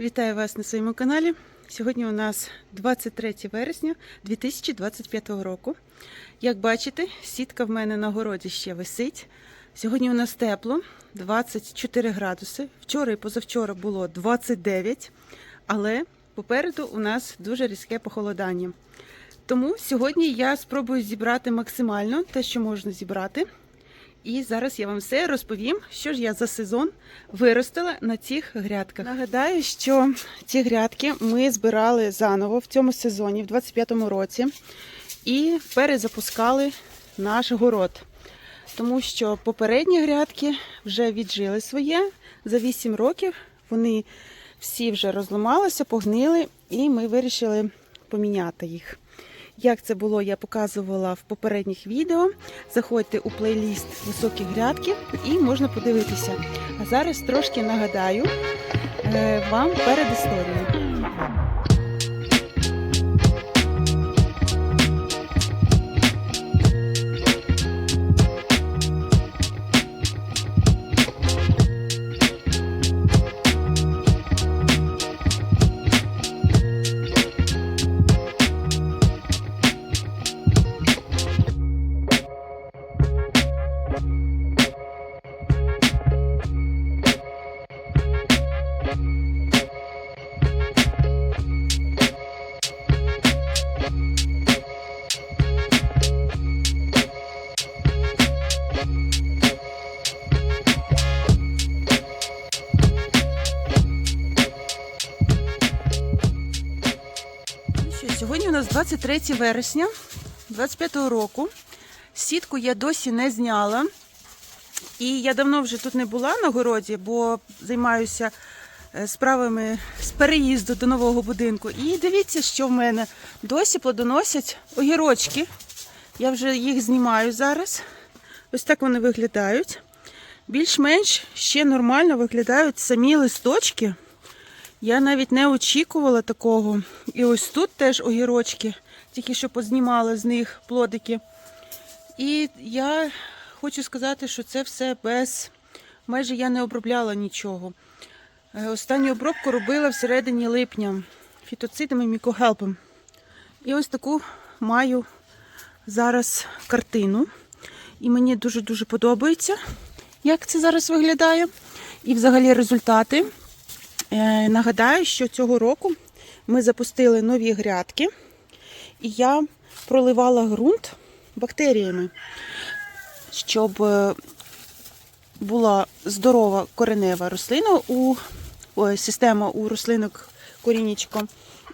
Вітаю вас на своєму каналі. Сьогодні у нас 23 вересня 2025 року. Як бачите, сітка в мене на городі ще висить. Сьогодні у нас тепло, 24 градуси. Вчора і позавчора було 29, але попереду у нас дуже різке похолодання. Тому сьогодні я спробую зібрати максимально те, що можна зібрати. І зараз я вам все розповім, що ж я за сезон виростила на цих грядках. Нагадаю, що ці грядки ми збирали заново в цьому сезоні, в 25-му році, і перезапускали наш город. Тому що попередні грядки вже віджили своє за 8 років. Вони всі вже розламалися, погнили, і ми вирішили поміняти їх. Як це було, я показувала в попередніх відео. Заходьте у плейліст Високі грядки і можна подивитися. А зараз трошки нагадаю е, вам перед історією. 23 вересня 25-го року. Сітку я досі не зняла. І я давно вже тут не була на городі, бо займаюся е, справами з переїзду до нового будинку. І дивіться, що в мене досі плодоносять огірочки. Я вже їх знімаю зараз. Ось так вони виглядають. Більш-менш ще нормально виглядають самі листочки. Я навіть не очікувала такого. І ось тут теж огірочки, тільки що познімала з них плодики. І я хочу сказати, що це все без. Майже я не обробляла нічого. Е, Останню обробку робила всередині липня фітоцидами і мікогелпом. І ось таку маю зараз картину. І мені дуже-дуже подобається, як це зараз виглядає. І взагалі результати. Е, Нагадаю, що цього року ми запустили нові грядки, і я проливала ґрунт бактеріями, щоб е, була здорова коренева рослина у система у рослинок корінічко.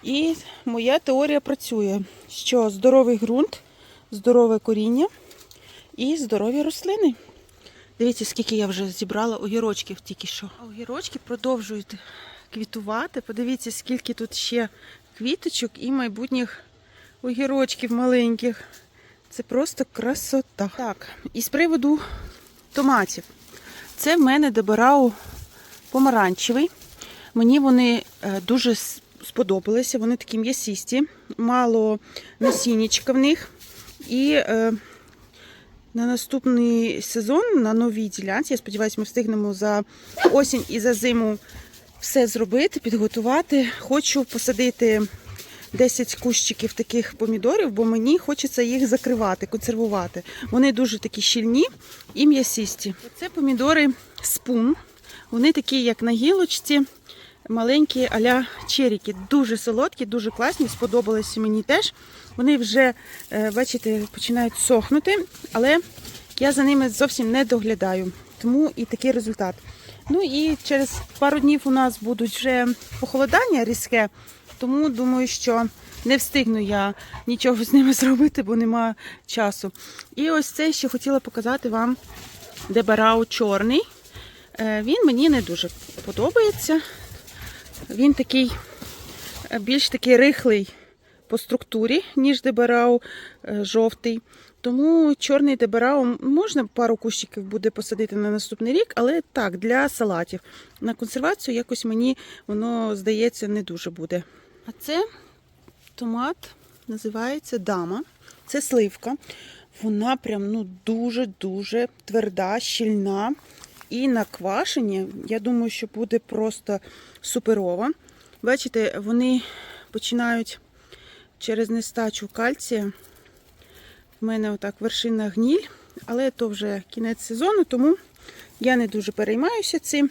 І моя теорія працює, що здоровий ґрунт, здорове коріння і здорові рослини. Дивіться, скільки я вже зібрала огірочків тільки що. А огірочки продовжують квітувати. Подивіться, скільки тут ще квіточок і майбутніх огірочків маленьких. Це просто красота. Так, і з приводу томатів. Це в мене добирав помаранчевий. Мені вони е, дуже сподобалися. Вони такі м'ясісті, мало насіннячка в них. І е, на наступний сезон на новій ділянці, я сподіваюся, ми встигнемо за осінь і за зиму все зробити, підготувати. Хочу посадити 10 кущиків таких помідорів, бо мені хочеться їх закривати, консервувати. Вони дуже такі щільні і м'ясісті. Це помідори спун. Вони такі, як на гілочці, маленькі аля черіки. Дуже солодкі, дуже класні, сподобалися мені теж. Вони вже, е, бачите, починають сохнути, але я за ними зовсім не доглядаю. Тому і такий результат. Ну і через пару днів у нас будуть вже похолодання різке, тому думаю, що не встигну я нічого з ними зробити, бо нема часу. І ось це ще хотіла показати вам дебарау чорний. Е, Він мені не дуже подобається. Він такий е, більш такий рихлий по структурі, ніж дебарау е, жовтий. Тому чорний дебарау можна пару кущиків буде посадити на наступний рік, але так, для салатів. На консервацію якось мені воно здається не дуже буде. А це томат називається дама. Це сливка. Вона прям ну дуже-дуже тверда, щільна. І на квашені, я думаю, що буде просто суперова. Бачите, вони починають через нестачу кальція. В мене отак вершина гніль, але то вже кінець сезону, тому я не дуже переймаюся цим.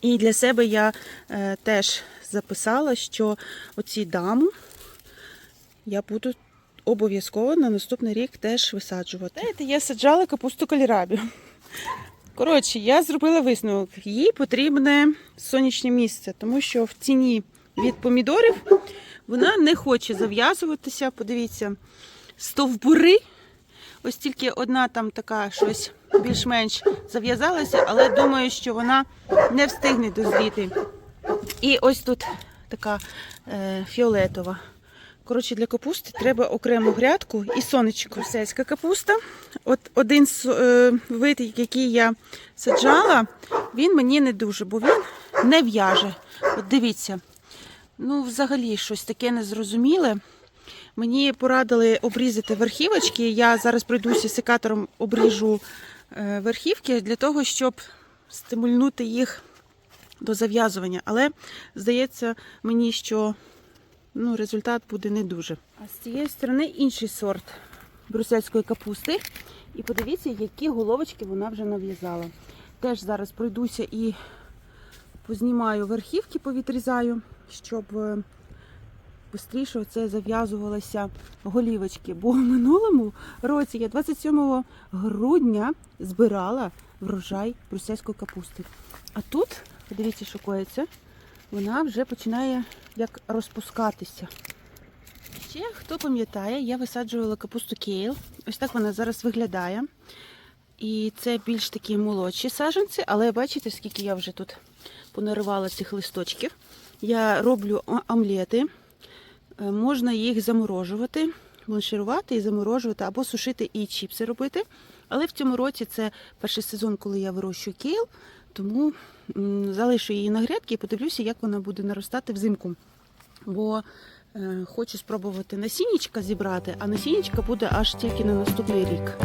І для себе я е, теж записала, що оці даму я буду обов'язково на наступний рік теж висаджувати. Знаєте, я саджала капусту кальрабі. Коротше, я зробила висновок. Їй потрібне сонячне місце, тому що в ціні від помідорів вона не хоче зав'язуватися. Подивіться, стовбури. Ось тільки одна там така щось більш-менш зав'язалася, але думаю, що вона не встигне дозріти. І ось тут така е, фіолетова. Коротше, для капусти треба окрему грядку і сонечко. Сельська капуста. От один з, е, вид, який я саджала, він мені не дуже, бо він не в'яже. От дивіться, ну взагалі щось таке незрозуміле. Мені порадили обрізати верхівочки. Я зараз пройдуся секатором, обріжу е, верхівки для того, щоб стимульнути їх до зав'язування. Але здається мені, що ну, результат буде не дуже. А з цієї сторони інший сорт брюссельської капусти. І подивіться, які головочки вона вже нав'язала. Теж зараз пройдуся і познімаю верхівки, повітрізаю, щоб е, швидше це зав'язувалося голівочки. Бо в минулому році я 27 грудня збирала врожай брюссельської капусти. А тут, подивіться, що коїться, вона вже починає як розпускатися. Ще хто пам'ятає, я висаджувала капусту кейл. Ось так вона зараз виглядає. І це більш такі молодші саджанці, але бачите, скільки я вже тут понаривала цих листочків. Я роблю омлети. Е, Можна їх заморожувати, бланширувати і заморожувати, або сушити і чіпси робити. Але в цьому році це перший сезон, коли я вирощую кейл, тому залишу її на грядки і подивлюся, як вона буде наростати взимку. Бо е, хочу спробувати насіннячка зібрати, а насіннячка буде аж тільки на наступний рік.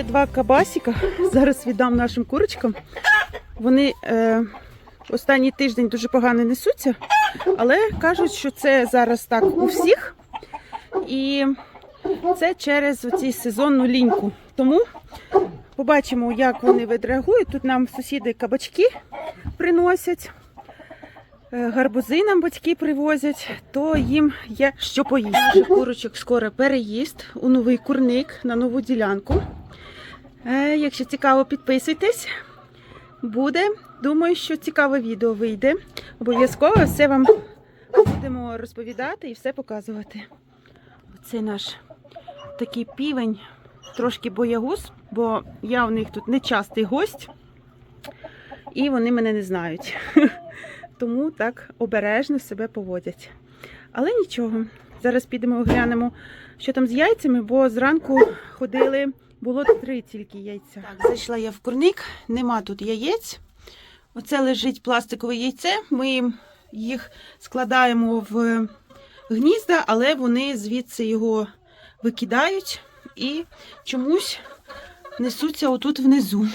Це два кабасіка. Зараз віддам нашим курочкам. Вони е, останній тиждень дуже погано несуться, але кажуть, що це зараз так у всіх. І це через оці сезонну ліньку. Тому побачимо, як вони відреагують. Тут нам сусіди кабачки приносять, е, гарбузи нам батьки привозять, то їм є що поїсти. Курочок скоро переїзд у новий курник на нову ділянку. Е, Якщо цікаво, підписуйтесь. Буде. Думаю, що цікаве відео вийде. Обов'язково все вам будемо розповідати і все показувати. Оце наш такий півень, трошки боягуз, бо я у них тут нечастий гость, і вони мене не знають. Тому так обережно себе поводять. Але нічого. Зараз підемо оглянемо, що там з яйцями, бо зранку ходили, було три тільки яйця. Так, зайшла я в курник, нема тут яєць. Оце лежить пластикове яйце. Ми їх складаємо в гнізда, але вони звідси його викидають і чомусь несуться отут внизу.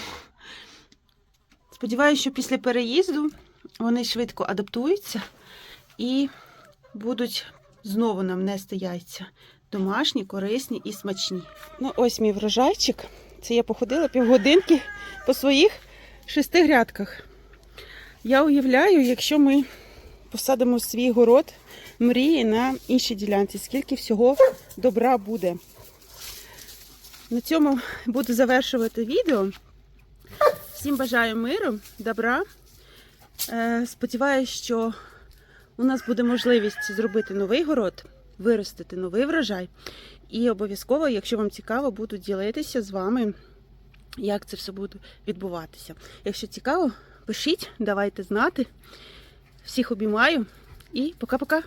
Сподіваюся, що після переїзду вони швидко адаптуються і будуть знову нам нести яйця. Домашні, корисні і смачні. Ну, ось мій врожайчик. Це я походила півгодинки по своїх шести грядках. Я уявляю, якщо ми посадимо свій город мрії на іншій ділянці, скільки всього добра буде. На цьому буду завершувати відео. Всім бажаю миру, добра. Е, Сподіваюсь, що у нас буде можливість зробити новий город, виростити новий врожай. І обов'язково, якщо вам цікаво, буду ділитися з вами, як це все буде відбуватися. Якщо цікаво, пишіть, давайте знати. Всіх обіймаю і пока-пока.